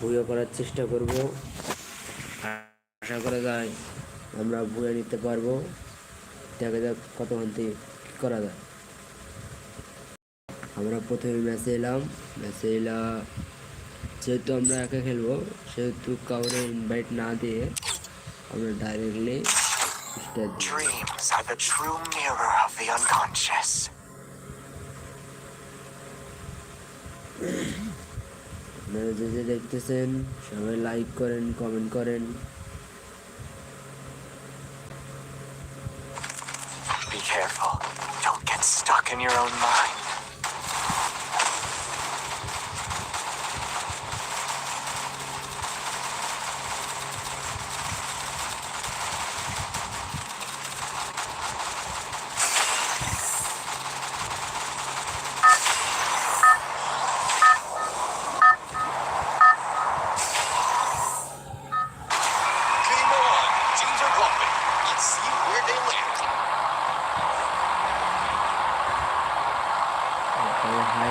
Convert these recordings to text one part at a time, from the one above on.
ভুয়া করার চেষ্টা করব। আশা করা যায় আমরা ভুয়া নিতে পারব। দেখা যাক কতক্ষণ থেকে করা যায়। আমরা প্রথমে ম্যাচে এলাম। ম্যাচে এলা, যেহেতু আমরা একা খেলব, সেহেতু কাউরে ইনভাইট না দিয়ে আমরা ডাইরেক্টলি Dreams. আপনারা যে যে দেখতেছেন সবাই লাইক করেন কমেন্ট করেন Be careful. Don't get stuck in your own mind.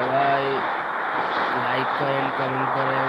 সবাই লাইক করেন কমেন্ট করেন